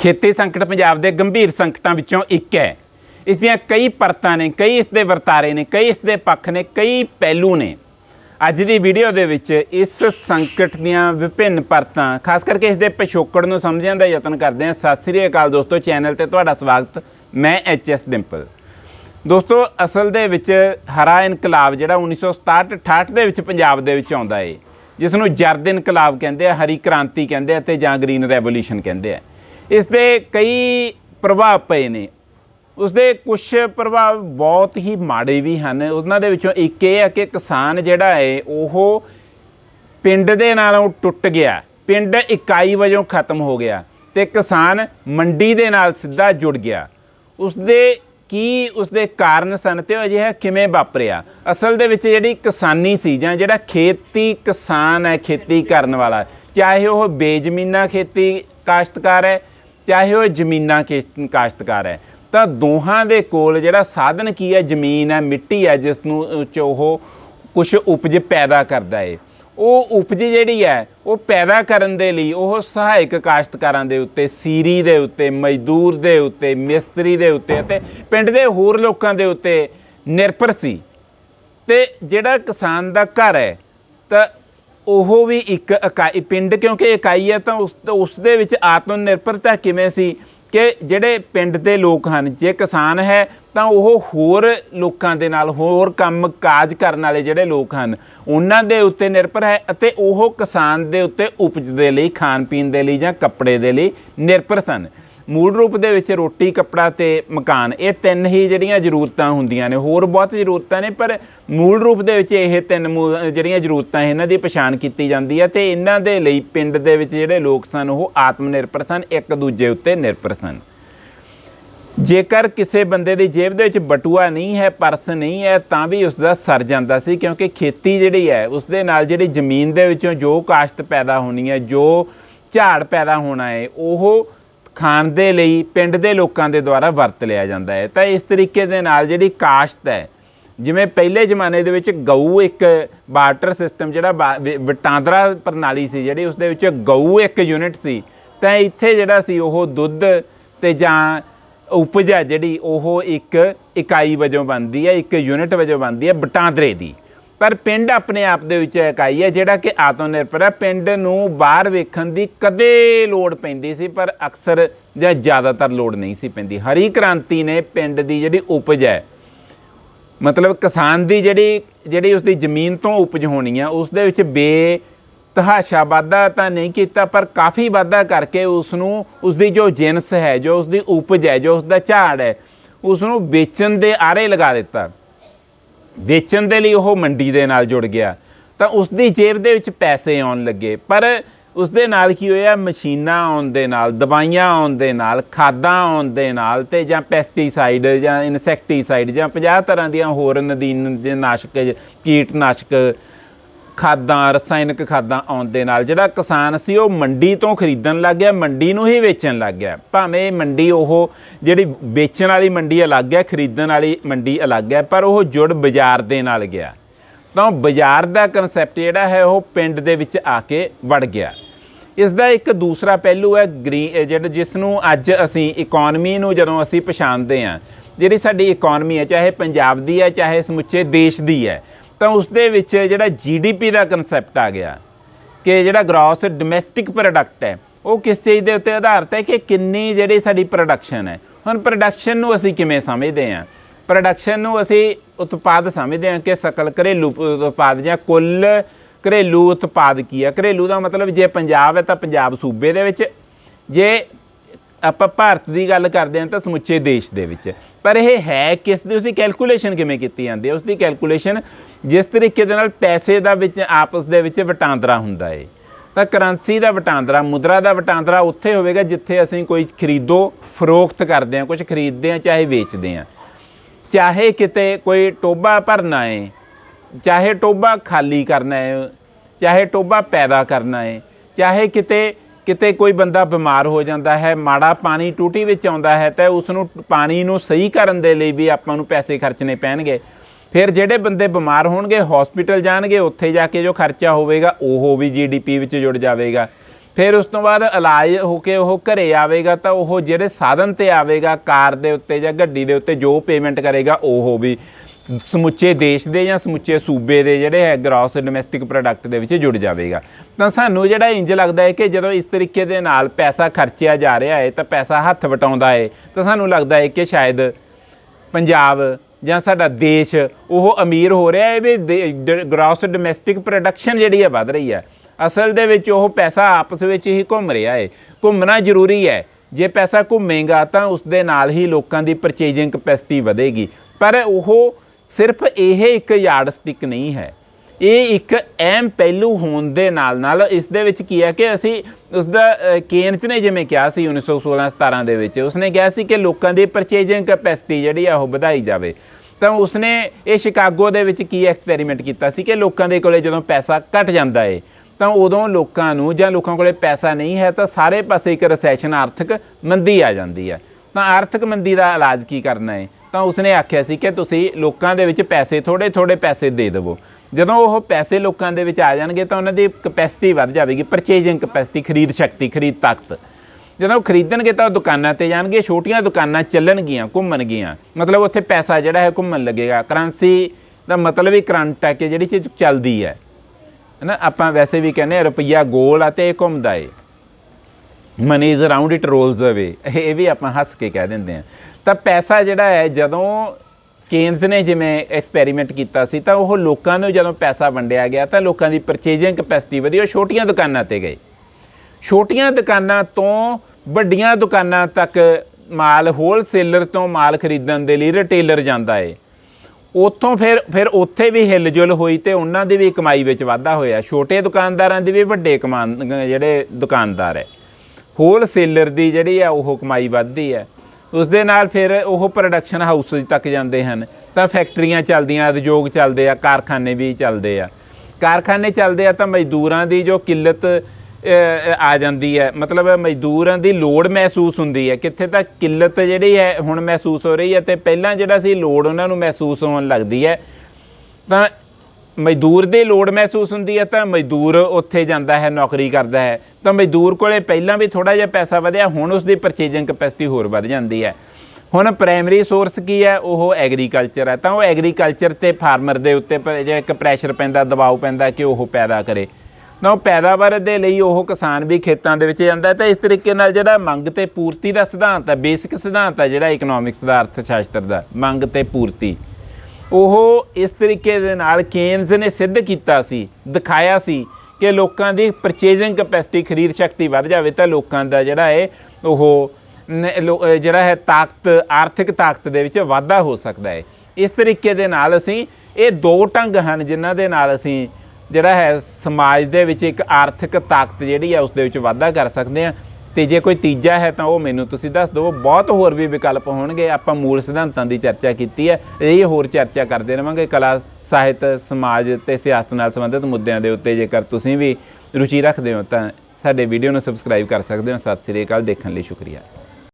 ਖੇਤੀ ਸੰਕਟ ਪੰਜਾਬ ਦੇ ਗੰਭੀਰ ਸੰਕਟਾਂ ਵਿੱਚੋਂ ਇੱਕ ਹੈ। ਇਸ ਦੀਆਂ ਕਈ ਪਰਤਾਂ ਨੇ, ਕਈ ਇਸ ਦੇ ਵਰਤਾਰੇ ਨੇ, ਕਈ ਇਸ ਦੇ ਪੱਖ ਨੇ, ਕਈ ਪਹਿਲੂ ਨੇ। ਅੱਜ ਦੀ ਵੀਡੀਓ ਦੇ ਵਿੱਚ ਇਸ ਸੰਕਟ ਦੀਆਂ ਵਿਭਿੰਨ ਪਰਤਾਂ, ਖਾਸ ਕਰਕੇ ਇਸ ਦੇ ਪਿਛੋਕੜ ਨੂੰ ਸਮਝਣ ਦਾ ਯਤਨ ਕਰਦੇ ਹਾਂ। ਸਤਿ ਸ੍ਰੀ ਅਕਾਲ ਦੋਸਤੋ, ਚੈਨਲ ਤੇ ਤੁਹਾਡਾ ਸਵਾਗਤ। ਮੈਂ ਐਚ ਐਸ ਡਿੰਪਲ। ਦੋਸਤੋ, ਅਸਲ ਦੇ ਵਿੱਚ ਹਰਾ ਇਨਕਲਾਬ ਜਿਹੜਾ 1967 68 ਦੇ ਵਿੱਚ ਪੰਜਾਬ ਦੇ ਵਿੱਚ ਆਉਂਦਾ ਏ ਜਿਸ ਨੂੰ ਜਰਦ ਇਨਕਲਾਬ ਕਹਿੰਦੇ ਆ, ਹਰੀ ਕ੍ਰਾਂਤੀ ਕਹਿੰਦੇ ਆ ਤੇ ਜਾਂ ਗ੍ਰੀਨ ਰੈਵੋਲੂਸ਼ਨ ਕਹਿੰਦੇ ਆ। ਇਸ ਦੇ ਕਈ ਪ੍ਰਭਾਵ ਪਏ ਨੇ। ਉਸ ਦੇ ਕੁਝ ਪ੍ਰਭਾਵ ਬਹੁਤ ਹੀ ਮਾੜੇ ਵੀ ਹਨ। ਉਹਨਾਂ ਦੇ ਵਿੱਚੋਂ ਇੱਕ ਇਹ ਹੈ ਕਿ ਕਿਸਾਨ ਜਿਹੜਾ ਹੈ, ਉਹ ਪਿੰਡ ਦੇ ਨਾਲੋਂ ਟੁੱਟ ਗਿਆ। ਪਿੰਡ ਇਕਾਈ ਵਜੋਂ ਖਤਮ ਹੋ ਗਿਆ ਤੇ ਕਿਸਾਨ ਮੰਡੀ ਦੇ ਨਾਲ ਸਿੱਧਾ ਜੁੜ ਗਿਆ। ਉਸ ਦੇ ਕੀ ਉਸ ਦੇ ਕਾਰਨ ਸਨ ਤੇ ਉਹ ਅਜਿਹਾ ਕਿਵੇਂ ਵਾਪਰਿਆ? ਅਸਲ ਦੇ ਵਿੱਚ ਜਿਹੜੀ ਕਿਸਾਨੀ ਸੀ ਜਾਂ ਜਿਹੜਾ ਖੇਤੀ ਕਿਸਾਨ ਹੈ, ਖੇਤੀ ਕਰਨ ਵਾਲਾ, ਚਾਹੇ ਉਹ ਬੇਜ਼ਮੀਨਾ ਖੇਤੀ ਕਾਸ਼ਤਕਾਰ ਹੈ ਚਾਹੇ ਉਹ ਜ਼ਮੀਨਾਂ ਕੇ- ਕਾਸ਼ਤਕਾਰ ਹੈ, ਤਾਂ ਦੋਹਾਂ ਦੇ ਕੋਲ ਜਿਹੜਾ ਸਾਧਨ ਕੀ ਹੈ, ਜ਼ਮੀਨ ਹੈ, ਮਿੱਟੀ ਹੈ, ਜਿਸ ਨੂੰ ਚ ਉਹ ਕੁਝ ਉਪਜ ਪੈਦਾ ਕਰਦਾ ਹੈ ਉਹ ਉਪਜ ਜਿਹੜੀ ਹੈ, ਉਹ ਪੈਦਾ ਕਰਨ ਦੇ ਲਈ ਉਹ ਸਹਾਇਕ ਕਾਸ਼ਤਕਾਰਾਂ ਦੇ ਉੱਤੇ, ਸੀਰੀ ਦੇ ਉੱਤੇ, ਮਜ਼ਦੂਰ ਦੇ ਉੱਤੇ, ਮਿਸਤਰੀ ਦੇ ਉੱਤੇ ਅਤੇ ਪਿੰਡ ਦੇ ਹੋਰ ਲੋਕਾਂ ਦੇ ਉੱਤੇ ਨਿਰਭਰ ਸੀ। ਤੇ ਜਿਹੜਾ ਕਿਸਾਨ ਦਾ ਘਰ ਹੈ, ਤਾਂ ਉਹ ਵੀ ਇੱਕ ਇਕਾਈ ਪਿੰਡ, ਕਿਉਂਕਿ ਇਕਾਈ ਹੈ ਤਾਂ ਉਸ ਉਸ ਦੇ ਵਿੱਚ ਆਤਮ ਨਿਰਭਰਤਾ ਕਿਵੇਂ ਸੀ ਕਿ ਜਿਹੜੇ ਪਿੰਡ ਦੇ ਲੋਕ ਹਨ, ਜੇ ਕਿਸਾਨ ਹੈ ਤਾਂ ਉਹ ਹੋਰ ਲੋਕਾਂ ਦੇ ਨਾਲ, ਹੋਰ ਕੰਮ ਕਾਜ ਕਰਨ ਵਾਲੇ ਜਿਹੜੇ ਲੋਕ ਹਨ, ਉਹਨਾਂ ਦੇ ਉੱਤੇ ਨਿਰਭਰ ਹੈ ਅਤੇ ਉਹ ਕਿਸਾਨ ਦੇ ਉੱਤੇ ਉਪਜ ਦੇ ਲਈ ਖਾਣ ਪੀਣ ਦੇ ਲਈ ਜਾਂ ਕੱਪੜੇ ਦੇ ਲਈ ਨਿਰਭਰ ਸਨ। ਮੂਲ ਰੂਪ ਦੇ ਵਿੱਚ ਰੋਟੀ, ਕੱਪੜਾ ਤੇ ਮਕਾਨ, ਇਹ ਤਿੰਨ ਹੀ ਜਿਹੜੀਆਂ ਜ਼ਰੂਰਤਾਂ ਹੁੰਦੀਆਂ ਨੇ। ਹੋਰ ਬਹੁਤ ਜ਼ਰੂਰਤਾਂ ਨੇ, ਪਰ ਮੂਲ ਰੂਪ ਦੇ ਵਿੱਚ ਇਹ ਤਿੰਨ ਮੂ- ਜਿਹੜੀਆਂ ਜ਼ਰੂਰਤਾਂ ਇਹਨਾਂ ਦੀ ਪਛਾਣ ਕੀਤੀ ਜਾਂਦੀ ਹੈ ਤੇ ਇਹਨਾਂ ਦੇ ਲਈ ਪਿੰਡ ਦੇ ਵਿੱਚ ਜਿਹੜੇ ਲੋਕ ਸਨ, ਉਹ ਆਤਮ ਨਿਰਭਰ ਸਨ, ਇੱਕ ਦੂਜੇ ਉੱਤੇ ਨਿਰਭਰ ਸਨ। ਜੇਕਰ ਕਿਸੇ ਬੰਦੇ ਦੀ ਜੇਬ ਦੇ ਵਿੱਚ ਬਟੂਆ ਨਹੀਂ ਹੈ, ਪਰਸ ਨਹੀਂ ਹੈ, ਤਾਂ ਵੀ ਉਸ ਦਾ ਸਰ ਜਾਂਦਾ ਸੀ, ਕਿਉਂਕਿ ਖੇਤੀ ਜਿਹੜੀ ਹੈ ਉਸ ਦੇ ਨਾਲ ਜਿਹੜੀ ਜ਼ਮੀਨ ਦੇ ਵਿੱਚੋਂ ਜੋ ਕਾਸ਼ਤ ਪੈਦਾ ਹੋਣੀ ਹੈ, ਜੋ ਝਾੜ ਪੈਦਾ ਹੋਣਾ ਹੈ, ਉਹ ਖਾਣ ਦੇ ਲਈ ਪਿੰਡ ਦੇ ਲੋਕਾਂ ਦੇ ਦੁਆਰਾ ਵਰਤ ਲਿਆ ਜਾਂਦਾ ਹੈ। ਤਾਂ ਇਸ ਤਰੀਕੇ ਦੇ ਨਾਲ ਜਿਹੜੀ ਕਾਸ਼ਤ ਹੈ, ਜਿਵੇਂ ਪਹਿਲੇ ਜ਼ਮਾਨੇ ਦੇ ਵਿੱਚ ਗਊ ਇੱਕ ਬਾਰਟਰ ਸਿਸਟਮ ਜਿਹੜਾ ਬਾ- ਵਟਾਂਦਰਾ ਪ੍ਰਣਾਲੀ ਸੀ, ਜਿਹੜੀ ਉਸ ਦੇ ਵਿੱਚ ਗਊ ਇੱਕ ਯੂਨਿਟ ਸੀ, ਤਾਂ ਇੱਥੇ ਜਿਹੜਾ ਸੀ ਉਹ ਦੁੱਧ ਤੇ ਜਾਂ ਉਪਜ ਹੈ ਜਿਹੜੀ ਉਹ ਇੱਕ ਇਕਾਈ ਵਜੋਂ ਬਣਦੀ ਹੈ, ਇੱਕ ਯੂਨਿਟ ਵਜੋਂ ਬਣਦੀ ਹੈ ਵਟਾਂਦਰੇ ਦੀ। ਪਰ ਪਿੰਡ ਆਪਣੇ ਆਪ ਦੇ ਵਿੱਚ ਇਕਾਈ ਹੈ, ਜਿਹੜਾ ਕਿ ਆਤਮ ਨਿਰਭਰ ਹੈ। ਪਿੰਡ ਨੂੰ ਬਾਹਰ ਵੇਖਣ ਦੀ ਕਦੇ ਲੋੜ ਪੈਂਦੀ ਸੀ, ਪਰ ਅਕਸਰ ਜਾਂ ਜ਼ਿਆਦਾਤਰ ਲੋੜ ਨਹੀਂ ਸੀ ਪੈਂਦੀ। ਹਰੀ ਕ੍ਰਾਂਤੀ ਨੇ ਪਿੰਡ ਦੀ ਜਿਹੜੀ ਉਪਜ ਹੈ, ਮਤਲਬ ਕਿਸਾਨ ਦੀ ਜਿਹੜੀ ਜਿਹੜੀ ਉਸਦੀ ਜ਼ਮੀਨ ਤੋਂ ਉਪਜ ਹੋਣੀ ਆ, ਉਸ ਦੇ ਵਿੱਚ ਬੇ ਤਹਾਸ਼ਾ ਵਾਧਾ ਤਾਂ ਨਹੀਂ ਕੀਤਾ, ਪਰ ਕਾਫੀ ਵਾਧਾ ਕਰਕੇ ਉਸ ਨੂੰ ਉਸ ਦੀ ਜੋ ਜਿਨਸ ਹੈ, ਜੋ ਉਸ ਦੀ ਉਪਜ ਹੈ, ਜੋ ਉਸ ਦਾ ਝਾੜ ਹੈ ਉਸ ਨੂੰ ਵੇਚਣ ਦੇ ਆਰੇ ਲਗਾ ਦਿੱਤਾ। ਵੇਚਣ ਦੇ ਲਈ ਉਹ ਮੰਡੀ ਦੇ ਨਾਲ ਜੁੜ ਗਿਆ। ਤਾਂ ਉਸ ਦੀ ਜੇਬ ਦੇ ਵਿੱਚ ਪੈਸੇ ਆਉਣ ਲੱਗੇ। ਪਰ ਉਸ ਦੇ ਨਾਲ ਕੀ ਹੋਇਆ? ਮਸ਼ੀਨਾਂ ਆਉਣ ਦੇ ਨਾਲ, ਦਵਾਈਆਂ ਆਉਣ ਦੇ ਨਾਲ, ਖਾਦਾਂ ਆਉਣ ਦੇ ਨਾਲ ਤੇ ਜਾਂ ਪੈਸਟੀਸਾਈਡ ਜਾਂ ਇਨਸੈਕਟੀਸਾਈਡ ਜਾਂ 50 ਤਰ੍ਹਾਂ ਦੀਆਂ ਹੋਰ ਨਦੀਨ ਨਾਸ਼ਕ, ਕੀਟਨਾਸ਼ਕ ਖਾਦਾਂ, ਰਸਾਇਣਿਕ ਖਾਦਾਂ ਆਉਣ ਦੇ ਨਾਲ ਜਿਹੜਾ ਕਿਸਾਨ ਸੀ ਉਹ ਮੰਡੀ ਤੋਂ ਖਰੀਦਣ ਲੱਗ ਗਿਆ, ਮੰਡੀ ਨੂੰ ਹੀ ਵੇਚਣ ਲੱਗ ਗਿਆ। ਭਾਵੇਂ ਮੰਡੀ ਉਹ ਜਿਹੜੀ ਵੇਚਣ ਵਾਲੀ ਮੰਡੀ ਅਲੱਗ ਹੈ, ਖਰੀਦਣ ਵਾਲੀ ਮੰਡੀ ਅਲੱਗ ਹੈ, ਪਰ ਉਹ ਜੁੜ ਬਾਜ਼ਾਰ ਦੇ ਨਾਲ ਗਿਆ। ਤਾਂ ਬਾਜ਼ਾਰ ਦਾ ਕਨਸੈਪਟ ਜਿਹੜਾ ਹੈ ਉਹ ਪਿੰਡ ਦੇ ਵਿੱਚ ਆ ਕੇ ਵੜ ਗਿਆ। ਇਸ ਦਾ ਇੱਕ ਦੂਸਰਾ ਪਹਿਲੂ ਹੈ ਗ੍ਰੀਨ ਜਿਹੜਾ ਜਿਸ ਨੂੰ ਅੱਜ ਅਸੀਂ ਇਕਨੋਮੀ ਨੂੰ ਜਦੋਂ ਅਸੀਂ ਪਛਾਣਦੇ ਹਾਂ, ਜਿਹੜੀ ਸਾਡੀ ਇਕਨੋਮੀ ਹੈ, ਚਾਹੇ ਪੰਜਾਬ ਦੀ ਹੈ, ਚਾਹੇ ਸਮੁੱਚੇ ਦੇਸ਼ ਦੀ ਹੈ ਤਾਂ ਉਸ ਦੇ ਵਿੱਚ ਜਿਹੜਾ ਜੀਡੀਪੀ ਦਾ ਕਨਸੈਪਟ ਆ ਗਿਆ ਕਿ ਜਿਹੜਾ ਗ੍ਰੋਸ ਡੋਮੈਸਟਿਕ ਪ੍ਰੋਡਕਟ ਹੈ, ਉਹ ਕਿਸ ਚੀਜ਼ ਦੇ ਉੱਤੇ ਆਧਾਰਿਤ ਹੈ ਕਿ ਕਿੰਨੀ ਜਿਹੜੀ ਸਾਡੀ ਪ੍ਰੋਡਕਸ਼ਨ ਹੈ। ਹੁਣ ਪ੍ਰੋਡਕਸ਼ਨ ਨੂੰ ਅਸੀਂ ਕਿਵੇਂ ਸਮਝਦੇ ਹਾਂ? ਪ੍ਰੋਡਕਸ਼ਨ ਨੂੰ ਅਸੀਂ ਉਤਪਾਦ ਸਮਝਦੇ ਹਾਂ ਕਿ ਸਕਲ ਘਰੇਲੂ ਉਤਪਾਦ ਜਾਂ ਕੁੱਲ ਘਰੇਲੂ ਉਤਪਾਦ ਕੀ ਹੈ ਘਰੇਲੂ ਦਾ ਮਤਲਬ ਜੇ ਪੰਜਾਬ ਹੈ ਤਾਂ ਪੰਜਾਬ ਸੂਬੇ ਦੇ ਵਿੱਚ, ਜੇ ਆਪਾਂ ਭਾਰਤ ਦੀ ਗੱਲ ਕਰਦੇ ਹਾਂ ਤਾਂ ਸਮੁੱਚੇ ਦੇਸ਼ ਦੇ ਵਿੱਚ। ਪਰ ਇਹ ਹੈ ਕਿਸ ਦੀ ਉਸਦੀ ਕੈਲਕੂਲੇਸ਼ਨ ਕਿਵੇਂ ਕੀਤੀ ਜਾਂਦੀ ਹੈ? ਉਸਦੀ ਕੈਲਕੂਲੇਸ਼ਨ ਜਿਸ ਤਰੀਕੇ ਦੇ ਨਾਲ ਪੈਸੇ ਦਾ ਵਿੱਚ ਆਪਸ ਦੇ ਵਿੱਚ ਵਟਾਂਦਰਾ ਹੁੰਦਾ ਹੈ। ਤਾਂ ਕਰੰਸੀ ਦਾ ਵਟਾਂਦਰਾ, ਮੁਦਰਾ ਦਾ ਵਟਾਂਦਰਾ ਉੱਥੇ ਹੋਵੇਗਾ ਜਿੱਥੇ ਅਸੀਂ ਕੋਈ ਖਰੀਦੋ, ਫਰੋਖਤ ਕਰਦੇ ਹਾਂ ਕੁਝ ਖਰੀਦਦੇ ਹਾਂ, ਚਾਹੇ ਵੇਚਦੇ ਹਾਂ। ਚਾਹੇ ਕਿਤੇ ਕੋਈ ਟੋਬਾ ਭਰਨਾ ਹੈ, ਚਾਹੇ ਟੋਬਾ ਖਾਲੀ ਕਰਨਾ ਹੈ, ਚਾਹੇ ਟੋਬਾ ਪੈਦਾ ਕਰਨਾ ਹੈ, ਚਾਹੇ ਕਿਤੇ ਕਿਤੇ ਕੋਈ ਬੰਦਾ ਬਿਮਾਰ ਹੋ ਜਾਂਦਾ ਹੈ, ਮਾੜਾ ਪਾਣੀ ਟੂਟੀ ਵਿੱਚ ਆਉਂਦਾ ਹੈ, ਤਾਂ ਉਸ ਨੂੰ ਪਾਣੀ ਨੂੰ ਸਹੀ ਕਰਨ ਦੇ ਲਈ ਵੀ ਆਪਾਂ ਨੂੰ ਪੈਸੇ ਖਰਚਣੇ ਪੈਣਗੇ। ਫਿਰ ਜਿਹੜੇ ਬੰਦੇ ਬਿਮਾਰ ਹੋਣਗੇ ਹਸਪੀਟਲ ਜਾਣਗੇ, ਉੱਥੇ ਜਾ ਕੇ ਜੋ ਖਰਚਾ ਹੋਵੇਗਾ, ਉਹ ਵੀ ਜੀਡੀਪੀ ਵਿੱਚ ਜੁੜ ਜਾਵੇਗਾ। ਫਿਰ ਉਸ ਤੋਂ ਬਾਅਦ ਇਲਾਜ ਹੋ ਕੇ ਉਹ ਘਰੇ ਆਵੇਗਾ, ਤਾਂ ਉਹ ਜਿਹੜੇ ਸਾਧਨ ਤੇ ਆਵੇਗਾ, ਕਾਰ ਦੇ ਉੱਤੇ ਜਾਂ ਗੱਡੀ ਦੇ ਉੱਤੇ ਜੋ ਪੇਮੈਂਟ ਕਰੇਗਾ, ਉਹ ਵੀ ਸਮੁੱਚੇ ਦੇਸ਼ ਦੇ ਜਾਂ ਸਮੁੱਚੇ ਸੂਬੇ ਦੇ ਜਿਹੜੇ ਹੈ ਗ੍ਰੋਸ ਡੋਮੈਸਟਿਕ ਪ੍ਰੋਡਕਟ ਦੇ ਵਿੱਚ ਜੁੜ ਜਾਵੇਗਾ। ਤਾਂ ਸਾਨੂੰ ਜਿਹੜਾ ਇੰਜ ਲੱਗਦਾ ਹੈ ਕਿ ਜਦੋਂ ਇਸ ਤਰੀਕੇ ਦੇ ਨਾਲ ਪੈਸਾ ਖਰਚਿਆ ਜਾ ਰਿਹਾ ਹੈ ਤਾਂ ਪੈਸਾ ਹੱਥ ਵਟਾਉਂਦਾ ਹੈ, ਤਾਂ ਸਾਨੂੰ ਲੱਗਦਾ ਹੈ ਕਿ ਸ਼ਾਇਦ ਪੰਜਾਬ ਜਾਂ ਸਾਡਾ ਦੇਸ਼ ਉਹ ਅਮੀਰ ਹੋ ਰਿਹਾ ਹੈ ਵੀ ਗ੍ਰੋਸ ਡੋਮੈਸਟਿਕ ਪ੍ਰੋਡਕਸ਼ਨ ਜਿਹੜੀ ਹੈ ਵੱਧ ਰਹੀ ਹੈ। ਅਸਲ ਦੇ ਵਿੱਚ ਉਹ ਪੈਸਾ ਆਪਸ ਵਿੱਚ ਹੀ ਘੁੰਮ ਰਿਹਾ ਹੈ। ਘੁੰਮਣਾ ਜ਼ਰੂਰੀ ਹੈ। ਜੇ ਪੈਸਾ ਘੁੰਮੇਗਾ ਤਾਂ ਉਸ ਦੇ ਨਾਲ ਹੀ ਲੋਕਾਂ ਦੀ ਪਰਚੇਜਿੰਗ ਕਪੈਸਿਟੀ ਵਧੇਗੀ। ਪਰ ਉਹ ਸਿਰਫ ਇਹ ਇੱਕ ਯਾਰਡ ਸਟਿਕ ਨਹੀਂ ਹੈ। ਇਹ ਇੱਕ ਅਹਿਮ ਪਹਿਲੂ ਹੋਣ ਦੇ ਨਾਲ ਨਾਲ ਇਸ ਦੇ ਵਿੱਚ ਕੀ ਹੈ ਕਿ ਅਸੀਂ ਉਸ ਦਾ ਅ, ਨੇ ਜਿਵੇਂ ਕਿਹਾ ਸੀ 1916 17 ਦੇ ਵਿੱਚ ਉਸਨੇ ਕਿਹਾ ਸੀ ਕਿ ਲੋਕਾਂ ਦੀ ਪਰਚੇਜਿੰਗ ਕਪੈਸਿਟੀ ਜਿਹੜੀ ਆ ਉਹ ਵਧਾਈ ਜਾਵੇ। ਤਾਂ ਉਸਨੇ ਇਹ ਸ਼ਿਕਾਗੋ ਦੇ ਵਿੱਚ ਕੀ ਐਕਸਪੈਰੀਮੈਂਟ ਕੀਤਾ ਸੀ ਕਿ ਲੋਕਾਂ ਦੇ ਕੋਲੇ ਜਦੋਂ ਪੈਸਾ ਘਟ ਜਾਂਦਾ ਏ ਤਾਂ ਉਦੋਂ ਲੋਕਾਂ ਨੂੰ ਜਾਂ ਲੋਕਾਂ ਕੋਲੇ ਪੈਸਾ ਨਹੀਂ ਹੈ ਤਾਂ ਸਾਰੇ ਪਾਸੇ ਇੱਕ ਰੈਸੈਸ਼ਨ ਆਰਥਿਕ ਮੰਦੀ ਆ ਜਾਂਦੀ ਹੈ ਤਾਂ ਆਰਥਿਕ ਮੰਦੀ ਦਾ ਇਲਾਜ ਕੀ ਕਰਨਾ ਹੈ ਤਾਂ ਉਸਨੇ ਆਖਿਆ ਸੀ ਕਿ ਤੁਸੀਂ ਲੋਕਾਂ ਦੇ ਵਿੱਚ ਪੈਸੇ ਥੋੜੇ ਥੋੜੇ ਪੈਸੇ ਦੇ ਦੇਵੋ। ਜਦੋਂ ਉਹ ਪੈਸੇ ਲੋਕਾਂ ਦੇ ਵਿੱਚ ਆ ਜਾਣਗੇ ਤਾਂ ਉਹਨਾਂ ਦੀ ਕਪੈਸਿਟੀ ਵੱਧ ਜਾਵੇਗੀ ਪਰਚੇਜਿੰਗ ਕਪੈਸਿਟੀ ਖਰੀਦ ਸ਼ਕਤੀ, ਖਰੀਦ ਤਾਕਤ। ਜਦੋਂ ਉਹ ਖਰੀਦਣਗੇ ਤਾਂ ਉਹ ਦੁਕਾਨਾਂ ਤੇ ਜਾਣਗੇ, ਛੋਟੀਆਂ ਦੁਕਾਨਾਂ ਚੱਲਣਗੀਆਂ, ਘੁੰਮਣਗੀਆਂ। ਮਤਲਬ ਉੱਥੇ ਪੈਸਾ ਜਿਹੜਾ ਹੈ ਘੁੰਮਣ ਲੱਗੇਗਾ। ਕਰੰਸੀ ਦਾ ਮਤਲਬ ਹੀ ਕਰੰਟ ਹੈ ਕਿ ਜਿਹੜੀ ਚੀਜ਼ ਚੱਲਦੀ ਹੈ। ਹੈਨਾ, ਆਪਾਂ ਵੈਸੇ ਵੀ ਕਹਿੰਦੇ ਆ ਰੁਪਈਆ ਗੋਲ ਆ ਤੇ ਇਹ ਘੁੰਮਦਾ ਏ। Money is around it rolls away ਇਹ ਵੀ ਆਪਾਂ ਹੱਸ ਕੇ ਕਹਿ ਦਿੰਦੇ ਆ ਤਾਂ ਪੈਸਾ ਜਿਹੜਾ ਹੈ, ਜਦੋਂ ਕੇਨਸ ਨੇ ਜਿਵੇਂ ਐਕਸਪੈਰੀਮੈਂਟ ਕੀਤਾ ਸੀ, ਤਾਂ ਉਹ ਲੋਕਾਂ ਨੂੰ ਜਦੋਂ ਪੈਸਾ ਵੰਡਿਆ ਗਿਆ, ਤਾਂ ਲੋਕਾਂ ਦੀ ਪਰਚੇਜਿੰਗ ਕਪੈਸਿਟੀ ਵਧੀ ਉਹ ਛੋਟੀਆਂ ਦੁਕਾਨਾਂ ਤੇ ਗਏ। ਛੋਟੀਆਂ ਦੁਕਾਨਾਂ ਤੋਂ ਵੱਡੀਆਂ ਦੁਕਾਨਾਂ ਤੱਕ ਮਾਲ ਹੋਲਸੇਲਰ ਤੋਂ ਮਾਲ ਖਰੀਦਣ ਦੇ ਲਈ ਰਿਟੇਲਰ ਜਾਂਦਾ ਏ। ਉੱਥੋਂ ਫਿਰ ਫਿਰ ਉੱਥੇ ਵੀ ਹਿਲਜੁਲ ਹੋਈ ਤੇ ਉਹਨਾਂ ਦੀ ਵੀ ਕਮਾਈ ਵਿੱਚ ਵਾਧਾ ਹੋਇਆ। ਛੋਟੇ ਦੁਕਾਨਦਾਰਾਂ ਦੀ ਵੀ ਵੱਡੇ ਕਮਾਨ, ਜਿਹੜੇ ਦੁਕਾਨਦਾਰ ਹੈ। ਹੋਲਸੇਲਰ ਦੀ ਜਿਹੜੀ ਆ ਉਹ ਕਮਾਈ ਵੱਧਦੀ ਹੈ। ਉਸ ਦੇ ਨਾਲ ਫਿਰ ਉਹ ਪ੍ਰੋਡਕਸ਼ਨ ਹਾਊਸ ਤੱਕ ਜਾਂਦੇ ਹਨ। ਤਾਂ ਫੈਕਟਰੀਆਂ ਚੱਲਦੀਆਂ, ਉਦਯੋਗ ਚੱਲਦੇ ਆ, ਕਾਰਖਾਨੇ ਵੀ ਚੱਲਦੇ ਆ। ਕਾਰਖਾਨੇ ਚੱਲਦੇ ਆ ਤਾਂ ਮਜ਼ਦੂਰਾਂ ਦੀ ਜੋ ਕਿੱਲਤ ਆ ਜਾਂਦੀ ਹੈ। ਮਤਲਬ ਮਜ਼ਦੂਰਾਂ ਦੀ ਲੋੜ ਮਹਿਸੂਸ ਹੁੰਦੀ ਹੈ। ਕਿੱਥੇ ਤਾਂ ਕਿੱਲਤ ਜਿਹੜੀ ਹੈ ਹੁਣ ਮਹਿਸੂਸ ਹੋ ਰਹੀ ਹੈ ਤੇ ਪਹਿਲਾਂ ਜਿਹੜਾ ਸੀ ਲੋੜ ਉਹਨਾਂ ਨੂੰ ਮਹਿਸੂਸ ਹੋਣ ਲੱਗਦੀ ਹੈ। ਤਾਂ ਮਜ਼ਦੂਰ ਦੀ ਲੋੜ ਮਹਿਸੂਸ ਹੁੰਦੀ ਹੈ ਤਾਂ ਮਜ਼ਦੂਰ ਉੱਥੇ ਜਾਂਦਾ ਹੈ, ਨੌਕਰੀ ਕਰਦਾ ਹੈ। ਤਾਂ ਮਜ਼ਦੂਰ ਕੋਲੇ ਪਹਿਲਾਂ ਵੀ ਥੋੜਾ ਜਿਹਾ ਪੈਸਾ ਵਧਿਆ, ਹੁਣ ਉਸ ਦੀ ਪਰਚੇਜਿੰਗ ਕਪੈਸਿਟੀ ਹੋਰ ਵੱਧ ਜਾਂਦੀ ਹੈ। ਹੁਣ ਪ੍ਰਾਇਮਰੀ ਸੋਰਸ ਕੀ ਹੈ? ਉਹ ਐਗਰੀਕਲਚਰ ਹੈ। ਤਾਂ ਉਹ ਐਗਰੀਕਲਚਰ ਤੇ ਫਾਰਮਰ ਦੇ ਉੱਤੇ ਪ- ਜਿਹੜਾ ਇੱਕ ਪ੍ਰੈਸ਼ਰ ਪੈਂਦਾ, ਦਬਾਅ ਪੈਂਦਾ ਕਿ ਉਹ ਪੈਦਾ ਕਰੇ। ਤਾਂ ਉਹ ਪੈਦਾਵਾਰ ਦੇ ਲਈ ਉਹ ਕਿਸਾਨ ਵੀ ਖੇਤਾਂ ਦੇ ਵਿੱਚ ਜਾਂਦਾ ਤਾਂ ਇਸ ਤਰੀਕੇ ਨਾਲ ਜਿਹੜਾ ਮੰਗ ਤੇ ਪੂਰਤੀ ਦਾ ਸਿਧਾਂਤ ਹੈ, ਬੇਸਿਕ ਸਿਧਾਂਤ ਹੈ ਜਿਹੜਾ ਇਕਨੋਮਿਕਸ ਦਾ ਅਰਥ ਸ਼ਾਸਤਰ ਦਾ, ਮੰਗ ਤੇ ਪੂਰਤੀ। ਉਹ ਇਸ ਤਰੀਕੇ ਦੇ ਨਾਲ ਕੇਨਜ਼ ਨੇ ਸਿੱਧ ਕੀਤਾ ਸੀ, ਦਿਖਾਇਆ ਸੀ ਕਿ ਲੋਕਾਂ ਦੀ ਪਰਚੇਜ਼ਿੰਗ ਕਪੈਸਿਟੀ ਖਰੀਦ ਸ਼ਕਤੀ ਵੱਧ ਜਾਵੇ ਤਾਂ ਲੋਕਾਂ ਦਾ ਜਿਹੜਾ ਹੈ ਉਹ ਜਿਹੜਾ ਹੈ ਤਾਕਤ, ਆਰਥਿਕ ਤਾਕਤ ਦੇ ਵਿੱਚ ਵਾਧਾ ਹੋ ਸਕਦਾ ਹੈ। ਇਸ ਤਰੀਕੇ ਦੇ ਨਾਲ ਅਸੀਂ ਇਹ ਦੋ ਢੰਗ ਹਨ ਜਿਨ੍ਹਾਂ ਦੇ ਨਾਲ ਅਸੀਂ ਜਿਹੜਾ ਹੈ ਸਮਾਜ ਦੇ ਵਿੱਚ ਇੱਕ ਆਰਥਿਕ ਤਾਕਤ ਜਿਹੜੀ ਹੈ ਉਸ ਦੇ ਵਿੱਚ ਵਾਧਾ ਕਰ ਸਕਦੇ ਹਾਂ। ਤੇ ਜੇ ਕੋਈ ਤੀਜਾ ਹੈ ਤਾਂ ਉਹ ਮੈਨੂੰ ਤੁਸੀਂ ਦੱਸ ਦਿਓ। ਬਹੁਤ ਹੋਰ ਵੀ ਵਿਕਲਪ ਹੋਣਗੇ। ਆਪਾਂ ਮੂਲ ਸਿਧਾਂਤਾਂ ਦੀ ਚਰਚਾ ਕੀਤੀ ਹੈ। ਇਹ ਹੋਰ ਚਰਚਾ ਕਰਦੇ ਰਵਾਂਗੇ। ਕਲਾ, ਸਾਹਿਤ, ਸਮਾਜ ਤੇ ਸਿਆਸਤ ਨਾਲ ਸੰਬੰਧਿਤ ਮੁੱਦਿਆਂ ਦੇ ਉੱਤੇ ਜੇਕਰ ਤੁਸੀਂ ਵੀ ਰੁਚੀ ਰੱਖਦੇ ਹੋ ਤਾਂ ਸਾਡੇ ਵੀਡੀਓ ਨੂੰ ਸਬਸਕ੍ਰਾਈਬ ਕਰ ਸਕਦੇ ਹੋ। ਸਤਿ ਸ੍ਰੀ ਅਕਾਲ। ਦੇਖਣ ਲਈ ਸ਼ੁਕਰੀਆ।